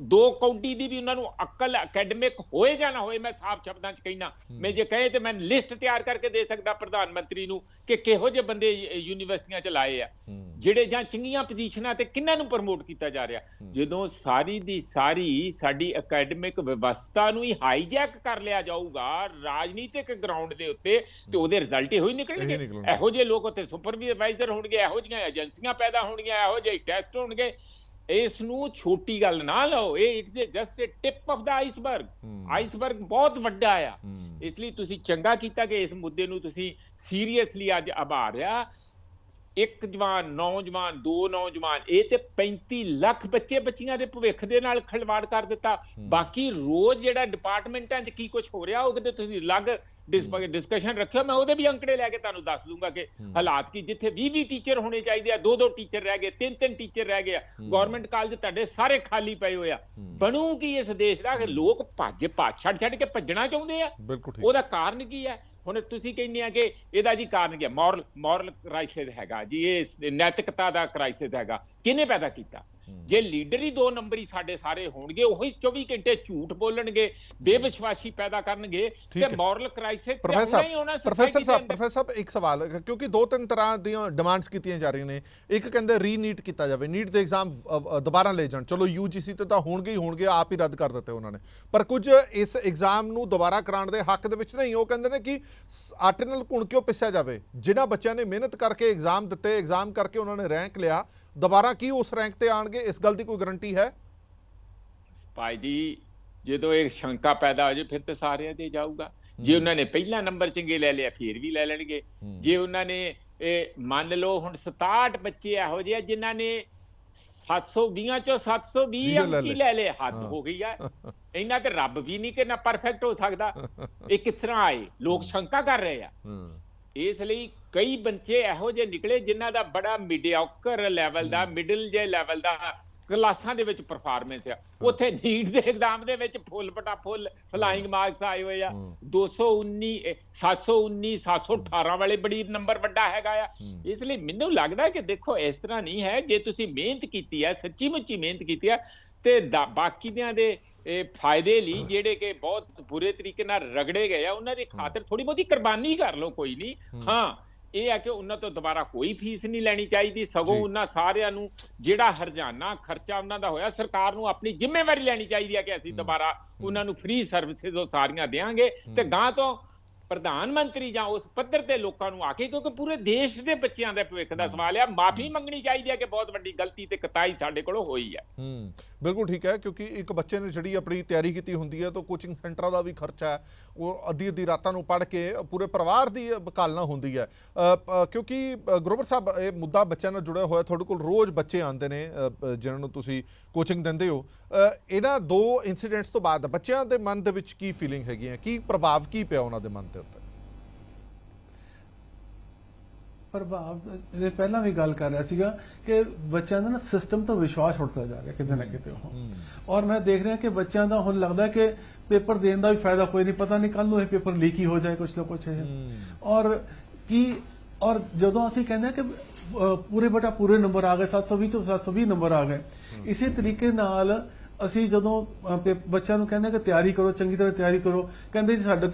ਦੋ ਕੌਡੀ ਦੀ ਵੀ ਉਹਨਾਂ ਨੂੰ ਅਕਲ ਅਕੈਡਮਿਕ ਹੋਏ ਜਾਂ ਨਾ ਹੋਏ ਮੈਂ ਸਾਫ ਸ਼ਬਦਾਂ 'ਚ ਕਹਿਣਾ ਮੈਂ ਜੇ ਕਹੇ ਤੇ ਮੈਂ ਲਿਸਟ ਤਿਆਰ ਕਰਕੇ ਦੇ ਸਕਦਾ ਪ੍ਰਧਾਨ ਮੰਤਰੀ ਨੂੰ ਕਿ ਕਿਹੋ ਜਿਹੇ ਬੰਦੇ ਯੂਨੀਵਰਸਿਟੀਆਂ 'ਚ ਲਾਏ ਆ ਜਿਹੜੇ ਜਾਂ ਚੰਗੀਆਂ ਪੋਜੀਸ਼ਨਾਂ ਤੇ ਕਿੰਨਾਂ ਨੂੰ ਪ੍ਰਮੋਟ ਕੀਤਾ ਜਾ ਰਿਹਾ ਜਦੋਂ ਸਾਰੀ ਦੀ ਸਾਰੀ ਸਾਡੀ ਅਕੈਡਮਿਕ ਵਿਵਸਥਾ ਨੂੰ ਹੀ ਹਾਈਜੈਕ ਕਰ ਲਿਆ ਜਾਊਗਾ ਰਾਜਨੀਤਿਕ ਗਰਾਊਂਡ ਦੇ ਉੱਤੇ ਤੇ ਉਹਦੇ ਰਿਜ਼ਲਟ ਹੀ ਨਿਕਲਣਗੇ ਇਹੋ ਜਿਹੇ ਲੋਕ ਉੱਤੇ ਸੁਪਰਵਾਈਜ਼ਰ ਹੋਣਗੇ ਇਹੋ ਜਿਹੀਆਂ ਏਜੰਸੀਆਂ ਪੈਦਾ ਹੋਣਗੀਆਂ ਇਹੋ ਜਿਹੇ ਟੈਸਟ ਹੋਣਗੇ ਇਸ ਨੂੰ ਛੋਟੀ ਗੱਲ ਨਾ ਲਓ ਇਹ it's just a tip of the iceberg iceberg ਬਹੁਤ ਵੱਡਾ ਆ ਇਸ ਲਈ ਤੁਸੀਂ ਚੰਗਾ ਕੀਤਾ ਕਿ ਇਸ ਮੁੱਦੇ ਨੂੰ ਤੁਸੀਂ ਸੀਰੀਅਸਲੀ ਅੱਜ ਅਭਾਰਿਆ ਇੱਕ ਜਵਾਨ ਨੌਜਵਾਨ ਦੋ ਨੌਜਵਾਨ ਇਹ ਤੇ 35 ਲੱਖ ਬੱਚੇ ਬੱਚੀਆਂ ਦੇ ਭਵਿੱਖ ਦੇ ਨਾਲ ਖਿਲਵਾੜ ਕਰ ਦਿੱਤਾ ਬਾਕੀ ਰੋਜ਼ ਜਿਹੜਾ ਡਿਪਾਰਟਮੈਂਟਾਂ 'ਚ ਕੀ ਕੁਝ ਹੋ ਰਿਹਾ ਉਹ ਕਿਤੇ ਤੁਸੀਂ ਲੱਗ ਡਿਸਕਸ਼ਨ ਰੱਖਿਓ ਮੈਂ ਉਹਦੇ ਵੀ ਅੰਕੜੇ ਲੈ ਕੇ ਤੁਹਾਨੂੰ ਦੱਸ ਦੂੰਗਾ ਕਿ ਹਾਲਾਤ ਕੀ ਜਿੱਥੇ 20 20 ਟੀਚਰ ਹੋਣੇ ਚਾਹੀਦੇ ਆ ਦੋ ਦੋ ਟੀਚਰ ਰਹਿ ਗਏ ਤਿੰਨ ਤਿੰਨ ਟੀਚਰ ਰਹਿ ਗਏ ਗਵਰਨਮੈਂਟ ਕਾਲਜ ਤੁਹਾਡੇ ਸਾਰੇ ਖਾਲੀ ਪਏ ਹੋਏ ਆ ਬਣੂ ਕੀ ਇਸ ਦੇਸ਼ ਦਾ ਕਿ ਲੋਕ ਭੱਜ ਭੱਜ ਛੱਡ ਛੱਡ ਕੇ ਭੱਜਣਾ ਚਾਹੁੰਦੇ ਆ ਉਹਦਾ ਕਾਰਨ ਕੀ ਹੈ ਹੁਣ ਤੁਸੀਂ ਕਹਿੰਦੇ ਆ ਕਿ ਇਹਦਾ ਜੀ ਕਾਰਨ ਕੀ ਹੈ ਮੋਰਲ ਮੋਰਲ ਕ੍ਰਾਈਸਿਸ ਹੈਗਾ ਜੀ ਇਹ ਨੈਤਿਕਤਾ ਦਾ ਕ੍ਰਾਈਸਿਸ ਹੈਗਾ ਕਿਹਨੇ ਪੈਦਾ ਕੀਤਾ ਜੇ ਲੀਡਰ ਹੀ ਦੋ ਨੰਬਰੀ ਸਾਡੇ ਸਾਰੇ ਹੋਣਗੇ ਉਹੀ 24 ਘੰਟੇ ਝੂਠ ਬੋਲਣਗੇ ਬੇਵਿਸ਼ਵਾਸੀ ਪੈਦਾ ਕਰਨਗੇ ਤੇ ਮੋਰਲ ਕ੍ਰਾਈਸਿਸ ਤੇ ਹੋਣਾ ਪ੍ਰੋਫੈਸਰ ਸਾਹਿਬ ਪ੍ਰੋਫੈਸਰ ਸਾਹਿਬ ਇੱਕ ਸਵਾਲ ਕਿਉਂਕਿ ਦੋ ਤਿੰਨ ਤਰ੍ਹਾਂ ਦੀਆਂ ਡਿਮਾਂਡਸ ਕੀਤੀਆਂ ਜਾ ਰਹੀਆਂ ਨੇ ਇੱਕ ਕਹਿੰਦੇ ਰੀਨੀਟ ਕੀਤਾ ਜਾਵੇ ਨੀਟ ਦੇ ਐਗਜ਼ਾਮ ਦੁਬਾਰਾ ਲੈ ਜਾਣ ਚਲੋ ਯੂਜੀਸੀ ਤੇ ਤਾਂ ਹੋਣਗੇ ਹੀ ਹੋਣਗੇ ਆਪ ਹੀ ਰੱਦ ਕਰ ਦਿੱਤੇ ਉਹਨਾਂ ਨੇ ਪਰ ਕੁਝ ਇਸ ਐਗਜ਼ਾਮ ਨੂੰ ਦੁਬਾਰਾ ਕਰਾਉਣ ਦੇ ਹੱਕ ਦੇ ਵਿੱਚ ਨਹੀਂ ਉਹ ਕਹਿੰਦੇ ਨੇ ਕਿ ਆਟੇ ਕੁਣ ਕਿਉਂ ਪਿੱਛਾ ਜਾਵੇ ਜਿਨ੍ਹਾਂ ਬੱਚਿਆਂ ਨੇ ਮਿਹਨਤ ਕਰਕੇ ਐਗਜ਼ਾਮ ਦਿੱਤੇ ਐਗਜ਼ਾਮ ਕਰਕੇ ਉਹਨਾਂ ਨੇ ਰੈਂਕ ਲਿਆ ਦੁਬਾਰਾ ਕੀ ਉਸ ਰੈਂਕ ਤੇ ਆਣਗੇ ਇਸ ਗੱਲ ਦੀ ਕੋਈ ਗਾਰੰਟੀ ਹੈ ਭਾਈ ਜੀ ਜਦੋਂ ਇੱਕ ਸ਼ੰਕਾ ਪੈਦਾ ਹੋ ਜੇ ਫਿਰ ਤੇ ਸਾਰਿਆਂ ਤੇ ਜਾਊਗਾ ਜੇ ਉਹਨਾਂ ਨੇ ਪਹਿਲਾ ਨੰਬਰ ਚੰਗੇ ਲੈ ਲਿਆ ਫਿਰ ਵੀ ਲੈ ਲੈਣਗੇ ਜੇ ਉਹਨਾਂ ਨੇ ਇਹ ਮੰਨ ਲਓ ਹੁਣ 67 ਬੱਚੇ ਇਹੋ ਜਿਹੇ ਜਿਨ੍ਹਾਂ ਨੇ 720 ਚੋਂ 720 ਅੰਕ ਹੀ ਲੈ ਲੈ ਹੱਦ ਹੋ ਗਈ ਆ ਇੰਨਾ ਤੇ ਰੱਬ ਵੀ ਨਹੀਂ ਕਿ ਨਾ ਪਰਫੈਕਟ ਹੋ ਸਕਦਾ ਇਹ ਕਿਸ ਤਰ੍ਹਾਂ ਆਏ ਲੋਕ ਸ਼ੰਕਾ ਕਰ ਰਹੇ ਆ ਇਸ ਲਈ ਕਈ ਬੱਚੇ ਇਹੋ ਜਿਹੇ ਨਿਕਲੇ ਜਿਨ੍ਹਾਂ ਦਾ ਬੜਾ ਮੀਡੀਓਕਰ ਲੈਵਲ ਦਾ ਮਿਡਲ ਜੇ ਲੈਵਲ ਦਾ ਕਲਾਸਾਂ ਦੇ ਵਿੱਚ ਪਰਫਾਰਮੈਂਸ ਆ ਉੱਥੇ ਨੀਟ ਦੇ ਇਗਜ਼ਾਮ ਦੇ ਵਿੱਚ ਫੁੱਲ ਪਟਾ ਫੁੱਲ ਫਲਾਈਂਗ ਮਾਰਕਸ ਆਏ ਹੋਏ ਆ 219 719 718 ਵਾਲੇ ਬੜੀ ਨੰਬਰ ਵੱਡਾ ਹੈਗਾ ਆ ਇਸ ਲਈ ਮੈਨੂੰ ਲੱਗਦਾ ਕਿ ਦੇਖੋ ਇਸ ਤਰ੍ਹਾਂ ਨਹੀਂ ਹੈ ਜੇ ਤੁਸੀਂ ਮਿਹਨਤ ਕੀਤੀ ਹੈ ਸੱਚੀ ਮੁੱਚੀ ਮਿਹਨਤ ਕੀਤੀ ਹੈ ਤੇ ਬਾਕੀ ਦਿਆਂ ਦੇ ਇਹ ਫਾਇਦੇ ਲਈ ਜਿਹੜੇ ਕਿ ਬਹੁਤ ਬੁਰੇ ਤਰੀਕੇ ਨਾਲ ਰਗੜੇ ਗਏ ਆ ਉਹਨਾਂ ਦੀ ਖਾਤਰ ਥੋੜੀ ਬਹੁਤੀ ਕੁਰਬਾਨੀ ਕਰ ਲਓ ਕੋਈ ਨਹੀਂ ਹਾਂ ਇਹ ਹੈ ਕਿ ਉਹਨਾਂ ਤੋਂ ਦੁਬਾਰਾ ਕੋਈ ਫੀਸ ਨਹੀਂ ਲੈਣੀ ਚਾਹੀਦੀ ਸਗੋਂ ਉਹਨਾਂ ਸਾਰਿਆਂ ਨੂੰ ਜਿਹੜਾ ਹਰਜਾਨਾ ਖਰਚਾ ਉਹਨਾਂ ਦਾ ਹੋਇਆ ਸਰਕਾਰ ਨੂੰ ਆਪਣੀ ਜ਼ਿੰਮੇਵਾਰੀ ਲੈਣੀ ਚਾਹੀਦੀ ਹੈ ਕਿ ਅਸੀਂ ਦੁਬਾਰਾ ਉਹਨਾਂ ਨੂੰ ਫ੍ਰੀ ਸਰਵਿਸਿਜ਼ ਉਹ ਸਾਰੀਆਂ ਦੇਵਾਂਗੇ ਤੇ ਗਾਂ ਤੋਂ ਪ੍ਰਧਾਨ ਮੰਤਰੀ ਜਾਂ ਉਸ ਪੱਧਰ ਤੇ ਲੋਕਾਂ ਨੂੰ ਆ ਕੇ ਕਿਉਂਕਿ ਪੂਰੇ ਦੇਸ਼ ਦੇ ਬੱਚਿਆਂ ਦਾ ਭਵਿੱਖ ਦਾ ਸਵਾਲ ਆ ਮਾਫੀ ਮੰਗਣੀ ਚਾਹੀਦੀ ਹੈ ਕਿ ਬਹੁਤ ਵੱਡੀ ਗਲਤੀ ਤੇ ਕਤਾਈ ਸਾਡੇ ਕੋਲੋਂ ਹੋਈ ਹੈ ਬਿਲਕੁਲ ਠੀਕ ਹੈ ਕਿਉਂਕਿ ਇੱਕ ਬੱਚੇ ਨੇ ਜਿਹੜੀ ਆਪਣੀ ਤਿਆਰੀ ਕੀਤੀ ਹੁੰਦੀ ਹੈ ਤਾਂ ਕੋਚਿੰਗ ਸੈਂਟਰਾਂ ਦਾ ਵੀ ਖਰਚਾ ਹੈ ਉਹ ਅੱਧੀ ਅੱਧੀ ਰਾਤਾਂ ਨੂੰ ਪੜ੍ਹ ਕੇ ਪੂਰੇ ਪਰਿਵਾਰ ਦੀ ਬਕਾਲਣਾ ਹੁੰਦੀ ਹੈ ਕਿਉਂਕਿ ਗਰੋਵਰ ਸਾਹਿਬ ਇਹ ਮੁੱਦਾ ਬੱਚਿਆਂ ਨਾਲ ਜੁੜਿਆ ਹੋਇਆ ਤੁਹਾਡੇ ਕੋਲ ਰੋਜ਼ ਬੱਚੇ ਆਉਂਦੇ ਨੇ ਜਿਨ੍ਹਾਂ ਨੂੰ ਤੁਸੀਂ ਕੋਚਿੰਗ ਦਿੰਦੇ ਹੋ ਇਹਨਾਂ ਦੋ ਇਨਸੀਡੈਂਟਸ ਤੋਂ ਬਾਅਦ ਬੱਚਿਆਂ ਦੇ ਮਨ ਦੇ ਵਿੱਚ ਕੀ ਫੀਲਿੰਗ ਹੈਗੀ ਹੈ ਕੀ ਪ੍ਰਭਾਵ ਕੀ ਪਿਆ ਉਹਨਾਂ ਦੇ ਮਨ ਤੇ ਉੱਤੇ ਪ੍ਰਭਾਵ ਇਹ ਪਹਿਲਾਂ ਵੀ ਗੱਲ ਕਰ ਰਿਹਾ ਸੀਗਾ ਕਿ ਬੱਚਿਆਂ ਦਾ ਨਾ ਸਿਸਟਮ ਤੋਂ ਵਿਸ਼ਵਾਸ ਉੱਠਦਾ ਜਾ ਰਿਹਾ ਕਿਤੇ ਨਾ ਕਿਤੇ ਉਹ ਔਰ ਮੈਂ ਦੇਖ ਰਿਹਾ ਕਿ ਬੱਚਿਆਂ ਦਾ ਹੁਣ ਲੱਗਦਾ ਕਿ ਪੇਪਰ ਦੇਣ ਦਾ ਵੀ ਫਾਇਦਾ ਕੋਈ ਨਹੀਂ ਪਤਾ ਨਹੀਂ ਕੱਲ ਨੂੰ ਇਹ ਪੇਪਰ ਲੀਕ ਹੀ ਹੋ ਜਾਏ ਕੁਛ ਨਾ ਕੁਛ ਔਰ ਕੀ ਔਰ ਜਦੋਂ ਅਸੀਂ ਕਹਿੰਦੇ ਕਿ ਪੂਰੇ ਬਟਾ ਪੂਰੇ ਨੰਬਰ ਆ ਗਏ 720 ਤੋਂ 720 ਨੰਬਰ ਆ ਗਏ ਇਸੇ ਤਰੀਕੇ ਨਾਲ ਅਸੀਂ ਜਦੋਂ ਬੱਚਿਆਂ ਨੂੰ ਕਹਿੰਦੇ ਕਿ ਤਿਆਰੀ ਕਰੋ ਚੰਗੀ ਤਰ੍ਹਾਂ ਤਿਆਰੀ ਕਰੋ ਕਹਿੰਦੇ ਜੀ ਸਾਡਾ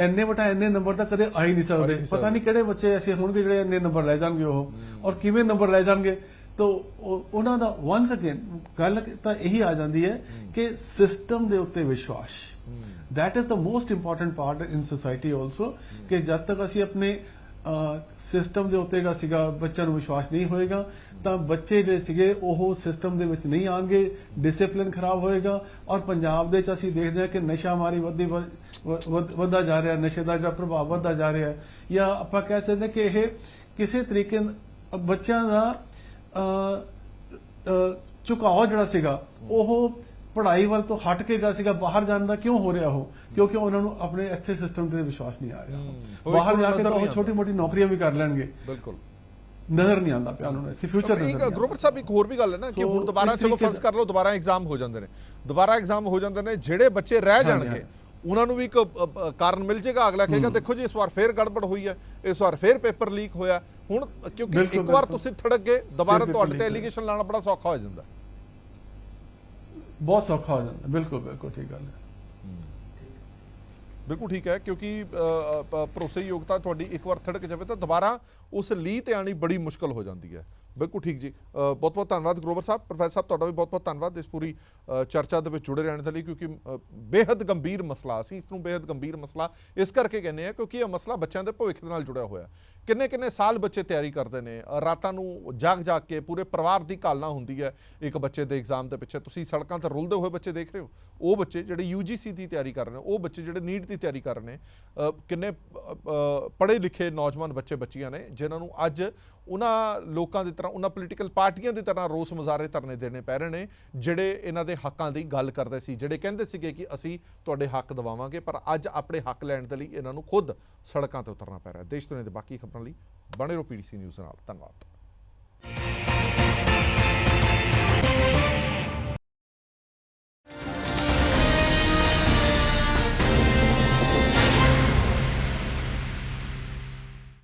ਇੰਨੇ ਬਟਾ ਇੰਨੇ ਨੰਬਰ ਤਾਂ ਕਦੇ ਆ ਹੀ ਨਹੀਂ ਸਕਦੇ ਪਤਾ ਨਹੀਂ ਕਿਹੜੇ ਬੱਚੇ ਐਸੇ ਹੋਣਗੇ ਜਿਹੜੇ ਐਨੇ ਨੰਬਰ ਲੈ ਜਾਣਗੇ ਉਹ ਔਰ ਕਿਵੇਂ ਨੰਬਰ ਲੈ ਜਾਣਗੇ ਤੋ ਉਹਨਾਂ ਦਾ ਵਾਂਸ ਅਗੇਨ ਗੱਲ ਤਾਂ ਇਹੀ ਆ ਜਾਂਦੀ ਹੈ ਕਿ ਸਿਸਟਮ ਦੇ ਉੱਤੇ ਵਿਸ਼ਵਾਸ that is the most important part in society also ਕਿ ਜਦ ਤੱਕ ਅਸੀਂ ਆਪਣੇ ਸਿਸਟਮ ਦੇ ਉੱਤੇ ਜਿਹੜਾ ਸੀਗਾ ਬੱਚਿਆਂ ਨੂੰ ਵਿਸ਼ਵਾਸ ਨਹੀਂ ਹੋਏਗਾ ਤਾਂ ਬੱਚੇ ਜਿਹੜੇ ਸੀਗੇ ਉਹ ਸਿਸਟਮ ਦੇ ਵਿੱਚ ਨਹੀਂ ਆਣਗੇ ਡਿਸਪਲਿਨ ਖਰਾਬ ਹੋਏਗਾ ਔਰ ਪੰਜਾਬ ਦੇ ਵਿੱਚ ਅਸੀਂ ਦੇਖਦੇ ਹਾਂ ਕਿ ਨਸ਼ਾ ਮਾਰੀ ਵਧਦੀ ਵੱਧਦਾ ਜਾ ਰਿਹਾ ਨਸ਼ੇ ਦਾ ਜਿਹੜਾ ਪ੍ਰਭਾਵ ਵੱਧਦਾ ਜਾ ਰਿਹਾ ਜਾਂ ਆਪਾਂ ਕਹਿ ਸਕਦੇ ਕਿ ਇਹ ਕਿਸੇ ਤਰੀਕੇ ਬੱਚਿਆਂ ਦਾ ਚੁਕਾਓ ਜਿਹੜਾ ਸੀਗਾ ਉਹ ਪੜ੍ਹਾਈ ਵੱਲ ਤੋਂ ਹਟ ਕੇ ਗਿਆ ਸੀਗਾ ਬਾਹਰ ਜਾਣ ਦਾ ਕਿਉਂ ਹੋ ਰਿਹਾ ਉਹ ਕਿਉਂਕਿ ਉਹਨਾਂ ਨੂੰ ਆਪਣੇ ਇੱਥੇ ਸਿਸਟਮ ਤੇ ਵਿਸ਼ਵਾਸ ਨਹੀਂ ਆ ਰਿਹਾ ਬਾਹਰ ਜਾ ਕੇ ਤਾਂ ਉਹ ਛੋਟੀ-ਮੋਟੀ ਨੌਕਰੀਆਂ ਵੀ ਕਰ ਲੈਣਗੇ ਬਿਲਕੁਲ ਨਜ਼ਰ ਨਹੀਂ ਆਉਂਦਾ ਪਿਆ ਉਹਨਾਂ ਨੂੰ ਇੱਥੇ ਫਿਊਚਰ ਨਹੀਂ ਨਹੀਂ ਗਰੋਪਰ ਸਾਹਿਬ ਇੱਕ ਹੋਰ ਵੀ ਗੱਲ ਹੈ ਨਾ ਕਿ ਹੁਣ ਦੁਬਾਰਾ ਚਲੋ ਫਰਸ ਕਰ ਲਓ ਦੁਬਾਰਾ ਐਗਜ਼ਾਮ ਹੋ ਜਾਂਦੇ ਨੇ ਦੁਬਾਰਾ ਐਗਜ਼ਾਮ ਹੋ ਜਾਂਦੇ ਨੇ ਜਿਹੜੇ ਬੱਚੇ ਰਹਿ ਜਾਣਗੇ ਉਹਨਾਂ ਨੂੰ ਵੀ ਇੱਕ ਕਾਰਨ ਮਿਲ ਜੇਗਾ ਅਗਲਾ ਕਹੇਗਾ ਦੇਖੋ ਜੀ ਇਸ ਵਾਰ ਫੇਰ ਗੜਬੜ ਹੋਈ ਹੈ ਇਸ ਵਾਰ ਫੇਰ ਪੇਪਰ ਲੀਕ ਹੋਇਆ ਹੁਣ ਕਿਉਂਕਿ ਇੱਕ ਵਾਰ ਤੁਸੀਂ ਥੜਕ ਗਏ ਦੁਬਾਰਾ ਤੁਹਾਡੇ ਤੇ ਐਲੀਗੇਸ਼ਨ ਲਾਣਾ ਬੜਾ ਸੌਖਾ ਹੋ ਜਾਂਦਾ ਬਹੁਤ ਸੌਖਾ ਹੋ ਜਾਂਦਾ ਬਿਲਕੁਲ ਬਿਲਕੁਲ ਠੀਕ ਗੱਲ ਹੈ ਬਿਲਕੁਲ ਠੀਕ ਹੈ ਕਿਉਂਕਿ ਭਰੋਸੇਯੋਗਤਾ ਤੁਹਾਡੀ ਇੱਕ ਵਾਰ ਥੜਕ ਜਾਵੇ ਤਾਂ ਦੁਬਾਰਾ ਉਸ ਲੀ ਤੇ ਆਣੀ ਬੜੀ ਮੁਸ਼ਕਲ ਹੋ ਜਾਂਦੀ ਹੈ ਬਿਲਕੁਲ ਠੀਕ ਜੀ ਬਹੁਤ ਬਹੁਤ ਧੰਨਵਾਦ ਗਰੋਵਰ ਸਾਹਿਬ ਪ੍ਰੋਫੈਸਰ ਸਾਹਿਬ ਤੁਹਾਡਾ ਵੀ ਬਹੁਤ ਬਹੁਤ ਧੰਨਵਾਦ ਇਸ ਪੂਰੀ ਚਰਚਾ ਦੇ ਵਿੱਚ ਜੁੜੇ ਰਹਿਣ ਦੇ ਲਈ ਕਿਉਂਕਿ ਬੇहद ਗੰਭੀਰ ਮਸਲਾ ਸੀ ਇਸ ਨੂੰ ਬੇहद ਗੰਭੀਰ ਮਸਲਾ ਇਸ ਕਰਕੇ ਕਹਿੰਦੇ ਆ ਕਿਉਂਕਿ ਇਹ ਮਸਲਾ ਬੱਚਿਆਂ ਦੇ ਭਵਿੱਖ ਦੇ ਨਾਲ ਜੁੜਿਆ ਹੋਇਆ ਕਿੰਨੇ ਕਿੰਨੇ ਸਾਲ ਬੱਚੇ ਤਿਆਰੀ ਕਰਦੇ ਨੇ ਰਾਤਾਂ ਨੂੰ ਜਾਗ ਜਾਗ ਕੇ ਪੂਰੇ ਪਰਿਵਾਰ ਦੀ ਕਾਲਨਾ ਹੁੰਦੀ ਹੈ ਇੱਕ ਬੱਚੇ ਦੇ ਐਗਜ਼ਾਮ ਦੇ ਪਿੱਛੇ ਤੁਸੀਂ ਸੜਕਾਂ ਤੇ ਰੁਲਦੇ ਹੋਏ ਬੱਚੇ ਦੇਖ ਰਹੇ ਹੋ ਉਹ ਬੱਚੇ ਜਿਹੜੇ ਯੂਜੀਸੀ ਦੀ ਤਿਆਰੀ ਕਰ ਰਹੇ ਨੇ ਉਹ ਬੱਚੇ ਜਿਹੜੇ ਨੀਟ ਦੀ ਤਿਆਰੀ ਕਰ ਰਹੇ ਨੇ ਕਿੰਨੇ ਪੜ੍ਹੇ ਲਿਖੇ ਨੌਜਵਾਨ ਬੱਚੇ ਬੱਚੀਆਂ ਨੇ ਜਿਨ੍ਹਾਂ ਨੂੰ ਅੱਜ ਉਹਨਾਂ ਲੋਕਾਂ ਦੀ ਤਰ੍ਹਾਂ ਉਹਨਾਂ ਪੋਲੀਟੀਕਲ ਪਾਰਟੀਆਂ ਦੀ ਤਰ੍ਹਾਂ ਰੋਸ ਮਜ਼ਾਰੇ ਧਰਨੇ ਦੇਣੇ ਪੈ ਰਹੇ ਨੇ ਜਿਹੜੇ ਇਹਨਾਂ ਦੇ ਹੱਕਾਂ ਦੀ ਗੱਲ ਕਰਦੇ ਸੀ ਜਿਹੜੇ ਕਹਿੰਦੇ ਸੀਗੇ ਕਿ ਅਸੀਂ ਤੁਹਾਡੇ ਹੱਕ ਦਿਵਾਵਾਂਗੇ ਪਰ ਅੱਜ ਆਪਣੇ ਹੱਕ ਲੈਣ ਦੇ ਲਈ ਇਹਨਾਂ ਨੂੰ ਖੁਦ ਸੜਕਾਂ ਤੇ ਉਤਰਨਾ ਪੈ ਰਿਹਾ ਦੇਸ਼ ਤੋਂ ਦੇ ਬਾਕੀ ਖਬਰਾਂ ਲਈ ਬਣੇ ਰਹੋ ਪੀਡੀਸੀ ਨਿਊਜ਼ ਨਾਲ ਧੰਨਵਾਦ